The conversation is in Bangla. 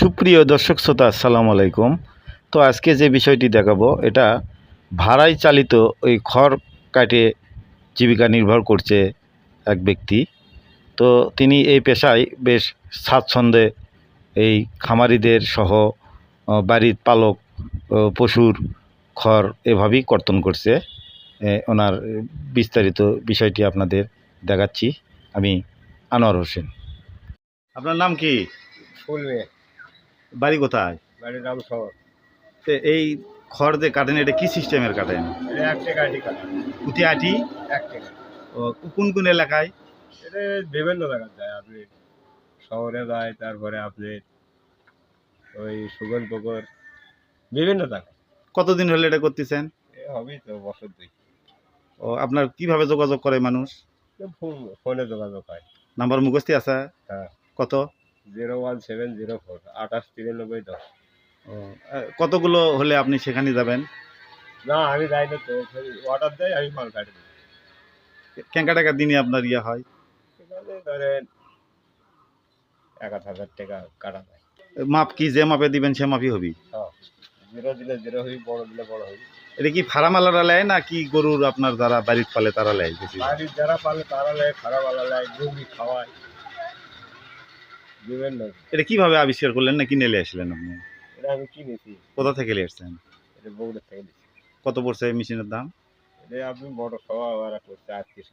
সুপ্রিয় দর্শক শ্রোতা, আসসালামু আলাইকুম। তো আজকে যে বিষয়টি দেখাবো, এটা ভাড়ায় চালিত ওই খড় কাটে জীবিকা নির্ভর করছে এক ব্যক্তি। তো তিনি এই পেশায় বেশ স্বাচ্ছন্দ্যে এই খামারিদের সহ বাড়ির পালক পশুর খড় এভাবেই কর্তন করছে। ওনার বিস্তারিত বিষয়টি আপনাদের দেখাচ্ছি। আমি আনোয়ার হোসেন। আপনার নাম কি? ফুলবে। বাড়ি কোথায়? বাড়ির নাম শহর। তো এই খড় দিয়ে কাটেন এটা কি সিস্টেমের কাটেন? এটা এক টাকা আটি কাটা আটি? এক ও কোন কোন এলাকায়? এটা বিভিন্ন জায়গায় যায় আপনি শহরে যায় তারপরে আপনি ওই সুগন পুকুর বিভিন্ন জায়গায়। কতদিন হলে এটা করতেছেন? হবেই তো বছর দুই। ও আপনার কীভাবে যোগাযোগ করে মানুষ? ফোনে যোগাযোগ হয়। নাম্বার মুখস্থি আছে? হ্যাঁ। কত? Zero one seven zero four আঠাশ তিরানব্বই দশ। ও কতগুলো হলে আপনি সেখানে যাবেন? না আমি যাই না তো অর্ডার দেয় আমি মাল কাটি দিই। টাকা দিনে আপনার ইয়ে হয়? সেখানে ধরেন এক হাজার টাকা কাটা যায়। মাপ কি যে মাপে দিবেন সে মাপই হবি? হ্যাঁ জিরো দিলে জিরো হই বড় দিলে বড় হই এটা কি ফার্মালারা লেয় না কি গরুর আপনার যারা বাড়ির পালে তারা লেয় বাড়ির যারা পালে তারা লেয় আলা লেয় ঘুগনি খাওয়ায়। এটা কীভাবে আবিষ্কার করলেন না কিনে নিয়ে আসলেন আপনি? এটা কোথা থেকে নিয়ে আসছেন? এটা থেকে কত পড়ছে মেশিনের দাম? এটা আপনি বড় খাওয়া আবার পড়ছে আটত্রিশ